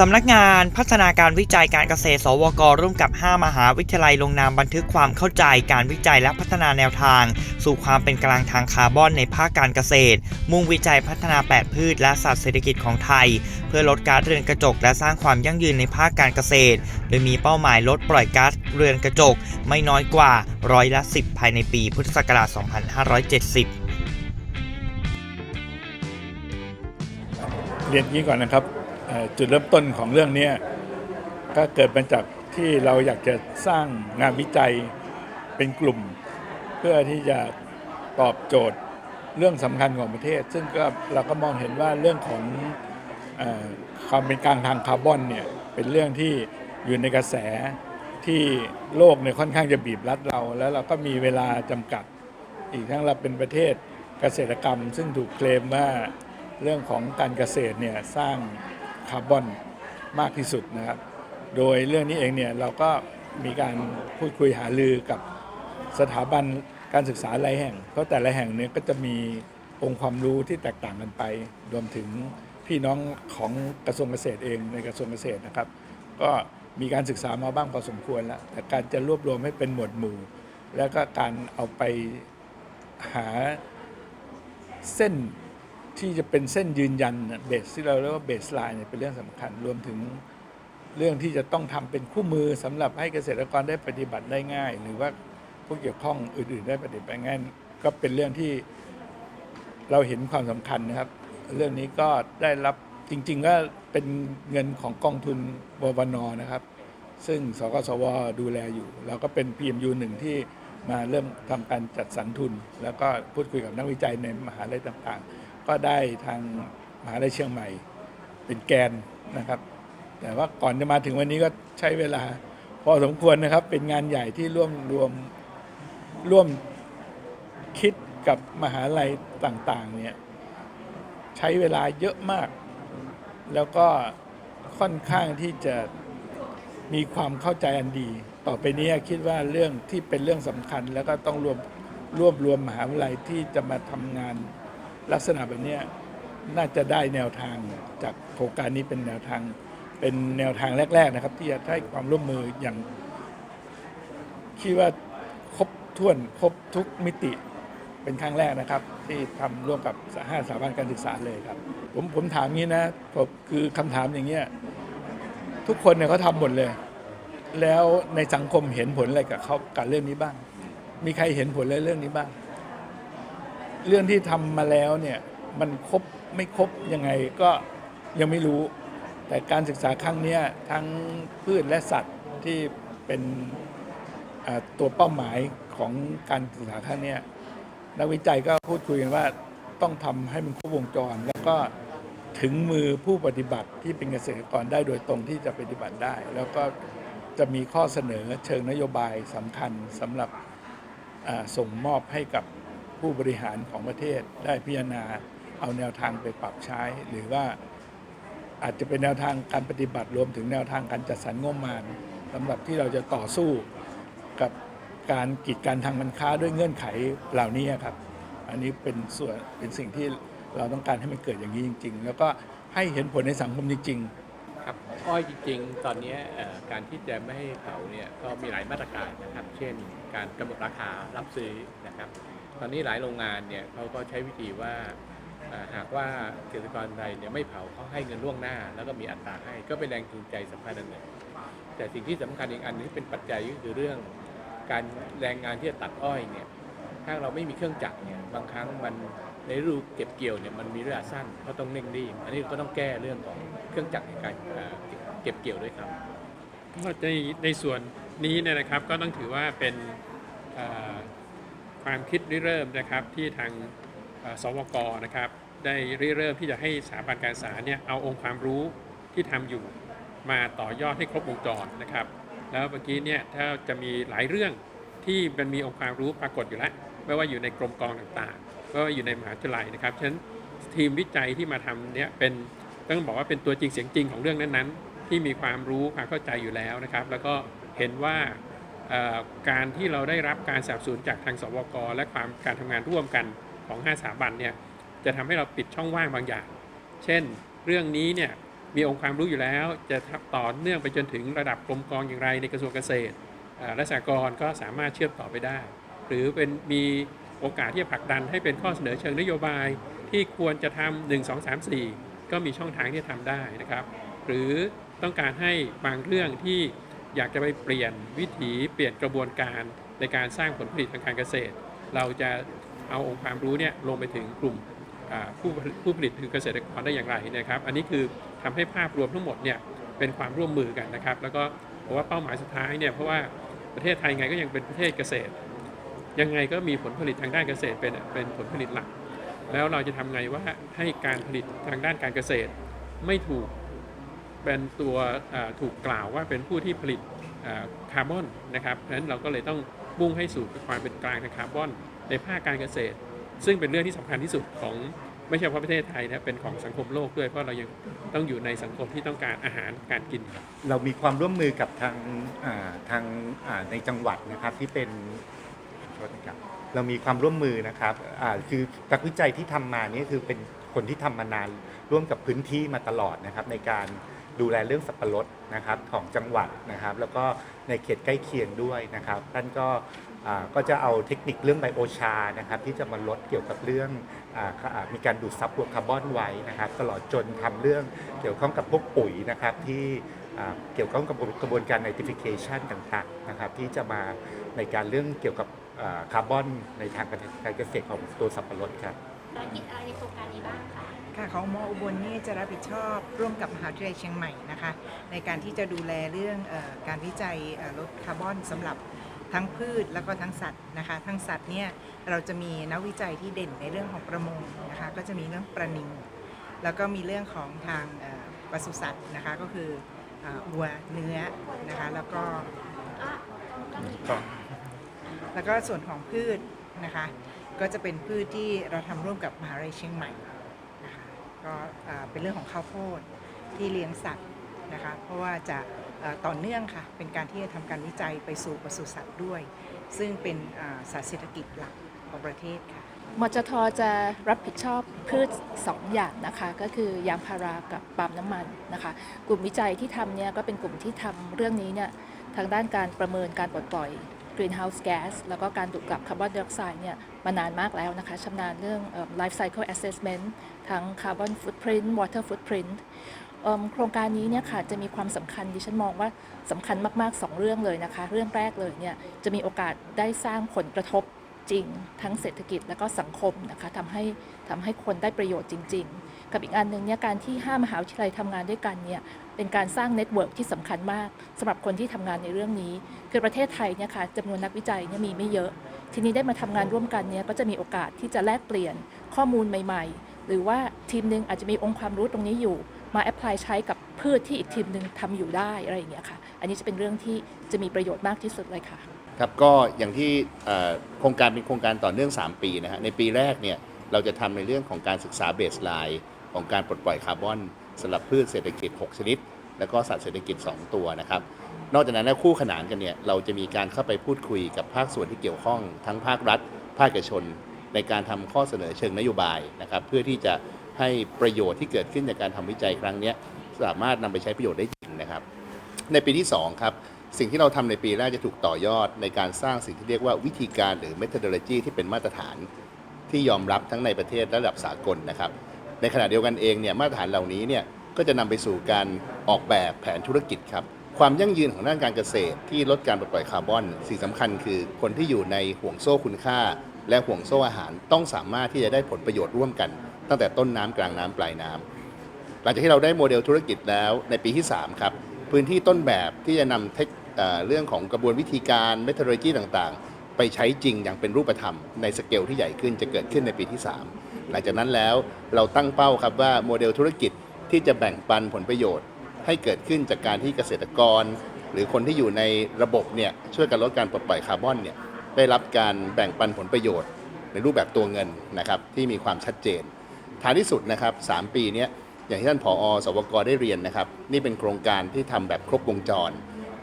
สำนักงานพัฒนาการวิจัยการเกษตร สวก ร่วมกับ 5 มหาวิทยาลัยลงนามบันทึกความเข้าใจการวิจัยและพัฒนาแนวทาง สู่ความเป็นกลางทางคาร์บอนในภาคการเกษตร มุ่งวิจัยพัฒนาแปดพืชและสัตว์เศรษฐกิจของไทย เพื่อลดก๊าซเรือนกระจก และสร้างความยั่งยืนในภาคการเกษตร โดยมีเป้าหมายลดปล่อยก๊าซเรือนกระจก ไม่น้อยกว่าร้อยละ 10 ภายในปีพุทธศักราช 2570 เรียนยี้ก่อนนะครับ จุดเริ่มต้นของเรื่องนี้ก็เกิดมาจากที่เราอยากจะสร้างงานวิจัยเป็นกลุ่ม เพื่อที่จะตอบโจทย์เรื่องสำคัญของประเทศ ซึ่งก็เราก็มองเห็นว่าเรื่องของอความเป็นกลางทางคาร์บอนเนี่ยเป็นเรื่องที่อยู่ในกระแสที่โลกเนี่ยค่อนข้างจะบีบรัดเรา แล้วเราก็มีเวลาจำกัด อีกทั้งเราเป็นประเทศเกษตรกรรม ซึ่งถูกเคลมว่าเรื่องของการเกษตรเนี่ยสร้าง คาร์บอนมากที่สุดนะครับ โดยเรื่องนี้เองเนี่ยเราก็มีการพูดคุยหารือกับสถาบันการศึกษาหลายแห่ง เพราะแต่ละแห่งเนี่ยก็จะมีองค์ความรู้ที่แตกต่างกันไป รวมถึงพี่น้องของกระทรวงเกษตรเองในกระทรวงเกษตรนะครับ ก็มีการศึกษามาบ้างพอสมควรแล้ว แต่การจะรวบรวมให้เป็นหมวดหมู่ แล้วก็การเอาไปหาเส้น ที่จะเป็นเส้นยืนยันเบสที่เราเรียกว่าเบสไลน์เป็นเรื่องสำคัญรวมถึงเรื่องที่จะต้องทำเป็นคู่มือสำหรับให้เกษตรกรได้ปฏิบัติได้ง่าย หรือว่าผู้เกี่ยวข้องอื่น ๆ ได้ปฏิบัติง่ายก็เป็นเรื่องที่เราเห็นความสำคัญนะครับ เรื่องนี้ก็ได้รับจริง ๆ ก็เป็นเงินของกองทุนบวนนะครับ ซึ่งสกสวดูแลอยู่แล้วก็เป็น PMU หนึ่งที่มาเริ่มทำการจัดสรรทุน แล้วก็พูดคุยกับนักวิจัยในมหาลัยต่าง ๆ ก็ได้ทางมหาลัยเชียงใหม่เป็นแกนนะครับ แต่ว่าก่อนจะมาถึงวันนี้ก็ใช้เวลา พอสมควรนะครับ เป็นงานใหญ่ที่ร่วมรวมร่วมคิดกับมหาลัยต่างๆเนี่ยใช้เวลาเยอะมาก แล้วก็ค่อนข้างที่จะมีความเข้าใจอันดี ต่อไปนี้คิดว่าเรื่องที่เป็นเรื่องสำคัญ แล้วก็ต้องรวมรวบรวมมหาวิทยาลัยที่จะมาทำงาน ลักษณะแบบนี้น่าจะได้แนวทางจากโครงการนี้เป็นแนวทางเป็นแนวทางแรก ๆ นะครับ ที่จะให้ความร่วมมืออย่างคิดว่าครบถ้วนครบทุกมิติเป็นครั้งแรกนะครับ ที่ทำร่วมกับห้าสถาบันการศึกษาเลยครับ ผมผมถามงี้นะผมคือคำถามอย่างเงี้ยทุกคนเนี่ยเขาทำหมดเลย แล้วในสังคมเห็นผลอะไรกับเขากับเรื่องนี้บ้าง มีใครเห็นผลอะไรเรื่องนี้บ้าง เรื่องที่ทำมาแล้วเนี่ยมันครบไม่ครบยังไงก็ยังไม่รู้ แต่การศึกษาครั้งนี้ทั้งพืชและสัตว์ที่เป็นตัวเป้าหมายของการศึกษาครั้งนี้นักวิจัยก็พูดคุยกันว่าต้องทำให้มันครบวงจร แล้วก็ถึงมือผู้ปฏิบัติที่เป็นเกษตรกรได้โดยตรงที่จะปฏิบัติได้ แล้วก็จะมีข้อเสนอเชิงนโยบายสำคัญสำหรับส่งมอบให้กับ ผู้บริหารของประเทศได้พิจารณาเอาแนวทางไปปรับใช้ หรือว่าอาจจะเป็นแนวทางการปฏิบัติรวมถึงแนวทางการจัดสรรงบประมาณสำหรับที่เราจะต่อสู้กับการกีดกันทางการค้าด้วยเงื่อนไขเหล่านี้ครับ อันนี้เป็นส่วนเป็นสิ่งที่เราต้องการให้มันเกิดอย่างนี้จริง ๆ แล้วก็ให้เห็นผลในสังคมจริง ๆครับอ้อยจริงๆ ตอนนี้การที่จะไม่ให้เผาเนี่ยก็มีหลายมาตรการนะครับ เช่น การกำหนดราคารับซื้อนะครับ ตอนนี้หลายโรงงานเนี่ยเขาก็ใช้วิธีว่าหากว่าเกษตรกรใดเนี่ยไม่เผาเขาให้เงินล่วงหน้า แล้วก็มีอัตราให้ก็เป็นแรงจูงใจสำคัญอันหนึ่งแต่สิ่งที่สำคัญอีกอันหนึงที่เป็นปัจจัยก็คือเรื่องการแรงงานที่จะตัดอ้อยเนี่ยถ้าเราไม่มีเครื่องจักรเนี่ยบางครั้งมันในฤดูเก็บเกี่ยวเนี่ยมันมีระยะสั้นก็ต้องเร่งรีบอันนี้ก็ต้องแก้เรื่องของเครื่องจักรในการเก็บเกี่ยวด้วยครับในในส่วนนี้เนี่ยนะครับก็ต้องถือว่าเป็น ความคิดริเริ่มนะครับที่ทางสวกนะครับได้ริเริ่มที่จะให้สถาบันการศึกษาเนี่ยเอาองค์ความรู้ที่ทำอยู่มาต่อยอดให้ครบวงจรนะครับ แล้วเมื่อกี้เนี่ยถ้าจะมีหลายเรื่องที่มันมีองค์ความรู้ปรากฏอยู่แล้วไม่ว่าอยู่ในกรมกองต่างๆก็อยู่ในมหาวิทยาลัยนะครับฉะนั้นทีมวิจัยที่มาทำเนี่ยเป็นต้องบอกว่าเป็นตัวจริงเสียงจริงของเรื่องนั้นๆ ที่มีความรู้ความเข้าใจอยู่แล้วนะครับ แล้วก็เห็นว่า การที่เราได้รับการสนับสนุนจากทางสวกและความการทำงานร่วมกันของ 5 สถาบันเนี่ยจะทำให้เราปิดช่องว่างบางอย่าง เช่น เรื่องนี้เนี่ยมีองค์ความรู้อยู่แล้ว จะต่อเนื่องไปจนถึงระดับกรมกองอย่างไรในกระทรวงเกษตรและสหกรณ์ก็สามารถเชื่อมต่อไปได้ หรือเป็นมีโอกาสที่จะผลักดันให้เป็นข้อเสนอเชิงนโยบายที่ควรจะทำหนึ่งสองสามสี่ก็มีช่องทางที่จะทำได้นะครับ หรือต้องการให้บางเรื่องที่ อยากจะไปเปลี่ยนวิถีเปลี่ยนกระบวนการในการสร้างผลผลิตทางการเกษตร เราจะเอาองค์ความรู้เนี่ยลงไปถึงกลุ่มผู้ผลิตผู้ผลิตคือเกษตรกรได้อย่างไรนะครับ อันนี้คือทำให้ภาพรวมทั้งหมดเนี่ยเป็นความร่วมมือกันนะครับ แล้วก็ผมว่าเป้าหมายสุดท้ายเนี่ยเพราะว่าประเทศไทยไงก็ยังเป็นประเทศเกษตร ยังไงก็มีผลผลิตทางด้านเกษตรเป็นเป็นผลผลิตหลัก แล้วเราจะทำไงว่าให้การผลิตทางด้านการเกษตร ไม่ถูก เป็นตัวถูกกล่าวว่าเป็นผู้ที่ผลิตคาร์บอนนะครับเพราะฉะนั้นเราก็เลยต้องมุ่งให้สู่ความเป็นกลางทางคาร์บอน ในภาคการเกษตร ซึ่งเป็นเรื่องที่สำคัญที่สุดของไม่ใช่เฉพาะประเทศไทยนะเป็นของสังคมโลกด้วยเพราะเรายังต้องอยู่ในสังคมที่ต้องการอาหารการกิน เรามีความร่วมมือกับทางทางในจังหวัดนะครับที่เป็นโทษนะครับเรามีความร่วมมือนะครับคือนักวิจัยที่ทำมานี่คือเป็นคนที่ทำมานานร่วมกับพื้นที่มาตลอดนะครับในการ ดูแลเรื่องสับปะรดนะครับของจังหวัดนะครับ แล้วก็ในเขตใกล้เคียงด้วยนะครับ ท่านก็ก็จะเอาเทคนิคเรื่องไบโอชานะครับที่จะมาลดเกี่ยวกับเรื่องอมีการดูดซับพวกคาร์บอนไว้นะครับ ตลอดจนทำเรื่องเกี่ยวข้องกับพวกปุ๋ยนะครับที่เกี่ยวข้องกับกระบวนการ nitrification ต่างๆนะครับ ที่จะมาในการเรื่องเกี่ยวกับคาร์บอนในทางการเกษตรของตัวสับปะรดครับภารกิจอะไรในโครงการนี้บ้างคะ ค่ะของมออุบลนี่จะรับผิดชอบร่วมกับมหาวิทยาลัยเชียงใหม่นะคะ ในการที่จะดูแลเรื่องออการวิจัยลดคาร์บอนสำหรับทั้งพืชแล้วก็ทั้งสัตว์นะคะทั้งสัตว์เนี่ยเราจะมีนักวิจัยที่เด่นในเรื่องของประมงนะคะก็จะมีเรื่องปลานิงแล้วก็มีเรื่องของทางปศุสัตว์นะคะก็คือวัวเนื้อนะคะแล้วก็แล้วก็ส่วนของพืชนะคะก็จะเป็นพืชที่เราทำร่วมกับมหาวิทยาลัยเชียงใหม่ ก็เป็นเรื่องของข้าวโพดที่เลี้ยงสัตว์นะคะ เพราะว่าจะต่อเนื่องค่ะ เป็นการที่จะทำการวิจัยไปสู่ปศุสัตว์ด้วย ซึ่งเป็นอ่าสตว์เศรษฐกิจหลักของประเทศค่ะมจทจะรับผิดชอบพืช2อย่างนะคะ ก็คือยางพารากับปาล์มน้ำมันนะคะ กลุ่มวิจัยที่ทำเนี่ยก็เป็นกลุ่มที่ทำเรื่องนี้เนี่ยทางด้านการประเมินการปลดปล่อย greenhouse gas แล้วก็การดูดกลับคาร์บอนไดออกไซด์เนี่ยมานานมากแล้วนะคะชำนาญเรื่องเอ่อ life cycle assessment ทั้ง carbon footprint water footprint เอิ่มโครงการนี้เนี่ยค่ะจะมีความสำคัญดิฉันมองว่าสำคัญมาก ๆ 2 เรื่องเลยนะคะ เรื่องแรกเลยเนี่ยจะมีโอกาสได้สร้างผลกระทบ จริง ทั้งเศรษฐกิจและก็สังคมนะคะทำให้ทำให้คนได้ประโยชน์จริง ๆ กับอีกอันหนึ่งเนี่ยการที่5มหาวิทยาลัยทำงานด้วยกันเนี่ยเป็นการสร้างเน็ตเวิร์กที่สำคัญมากสำหรับคนที่ทำงานในเรื่องนี้ คือประเทศไทยเนี่ยค่ะจำนวนนักวิจัยเนี่ยมีไม่เยอะ ทีนี้ได้มาทำงานร่วมกันเนี่ยก็จะมีโอกาสที่จะแลกเปลี่ยนข้อมูลใหม่ ๆ หรือว่าทีมหนึ่งอาจจะมีองค์ความรู้ตรงนี้อยู่ มาแอพพลายใช้กับพืชที่อีกทีมหนึ่งทำอยู่ได้อะไรอย่างเงี้ยค่ะ อันนี้จะเป็นเรื่องที่จะมีประโยชน์มากที่สุดเลยค่ะ ครับก็อย่างที่โครงการเป็นโครงการต่อเนื่อง 3 ปีนะฮะในปีแรกเนี่ยเราจะทำในเรื่องของการศึกษาเบสไลน์ของการปลดปล่อยคาร์บอนสำหรับพืชเศรษฐกิจ 6 ชนิด แล้วก็สัตว์เศรษฐกิจ 2 ตัวนะครับ นอกจากนั้นคู่ขนานกันเนี่ยเราจะมีการเข้าไปพูดคุยกับภาคส่วนที่เกี่ยวข้อง ทั้งภาครัฐ ภาคเอกชน ในการทำข้อเสนอเชิงนโยบายนะครับเพื่อที่จะให้ประโยชน์ที่เกิดขึ้นจากการทำวิจัยครั้งนี้สามารถนำไปใช้ประโยชน์ได้จริงนะครับ ในปีที่ 2 ครับ สิ่งที่เราทำในปีแรกจะถูกต่อยอดในการสร้างสิ่งที่เรียกว่าวิธีการหรือ methodology ที่เป็นมาตรฐานที่ยอมรับทั้งในประเทศและระดับสากลนะครับ ในขณะเดียวกันเองเนี่ยมาตรฐานเหล่านี้เนี่ยก็จะนำไปสู่การออกแบบแผนธุรกิจครับความยั่งยืนของด้านการเกษตรที่ลดการปล่อยคาร์บอน สิ่งสำคัญคือคนที่อยู่ในห่วงโซ่คุณค่า และห่วงโซ่อาหารต้องสามารถที่จะได้ผลประโยชน์ร่วมกัน ตั้งแต่ต้นน้ำกลางน้ำปลายน้ำหลังจากที่เราได้โมเดลธุรกิจแล้วในปีที่ 3 ครับ พื้นที่ต้นแบบที่จะนำเทค เรื่องของกระบวนวิธีการเมท h โ d โลจีต่างๆ ไปใช้จริงอย่างเป็นรูปธรรม ในสเกลที่ใหญ่ขึ้นจะเกิดขึ้นในปีที่ 3 หลังจากนั้นแล้วเราตั้งเป้าครับว่าโมเดลธุรกิจที่จะแบ่งปันผลประโยชน์ ให้เกิดขึ้นจากการที่เกษตรกร หรือคนที่อยู่ในระบบเนี่ยช่วยกันลดการปลดปล่อยคาร์บอนเนี่ยได้รับการแบ่งปันผลประโยชน์ ในรูปแบบตัวเงินนะครับที่มีความชัดเจนท้ายที่สุดนะครับ 3 ปีนี้อย่างที่ท่านผอ สวกได้เรียนนะครับ นี่เป็นโครงการที่ทำแบบครบวงจร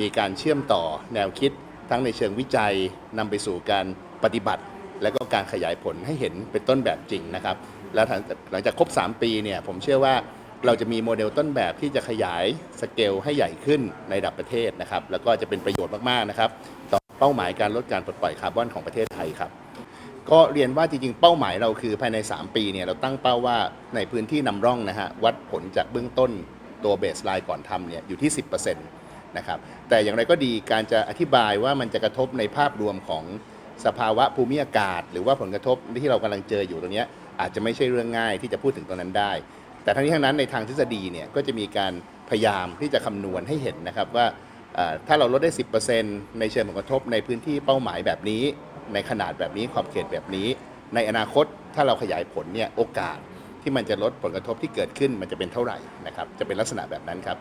มีการเชื่อมต่อแนวคิดทั้งในเชิงวิจัยนำไปสู่การปฏิบัติ และก็การขยายผลให้เห็นเป็นต้นแบบจริงนะครับ แล้วหลังจากหลังจากครบ 3 ปีเนี่ยผมเชื่อว่าเราจะมีโมเดลต้นแบบที่จะขยายสเกลให้ใหญ่ขึ้นในระดับประเทศนะครับ แล้วก็จะเป็นประโยชน์มากๆนะครับ ต่อเป้าหมายการลดการปลดปล่อยคาร์บอนของประเทศไทยครับ ก็เรียนว่าจริงๆ เป้าหมายเราคือภายใน 3 ปีเนี่ยเราตั้งเป้าว่าในพื้นที่นำร่องนะฮะวัดผลจากเบื้องต้นตัวเบสไลน์ก่อนทำเนี่ยอยู่ที่ 10% นะครับ แต่อย่างไรก็ดีการจะอธิบายว่ามันจะกระทบในภาพรวมของสภาวะภูมิอากาศ หรือว่าผลกระทบที่เรากำลังเจออยู่ตรงนี้อาจจะไม่ใช่เรื่องง่ายที่จะพูดถึงตรงนั้นได้ แต่ทั้งนี้ทั้งนั้นในทางทฤษฎีเนี่ยก็จะมีการพยายามที่จะคำนวณให้เห็นนะครับว่าถ้าเราลดได้ 10%ในเชิงผลกระทบในพื้นที่เป้าหมายแบบนี้ ในขนาดแบบนี้ขอบเขตแบบนี้ ในอนาคตถ้าเราขยายผลเนี่ยโอกาสที่มันจะลดผลกระทบที่เกิดขึ้นมันจะเป็นเท่าไหร่นะครับจะเป็นลักษณะแบบนั้นครับ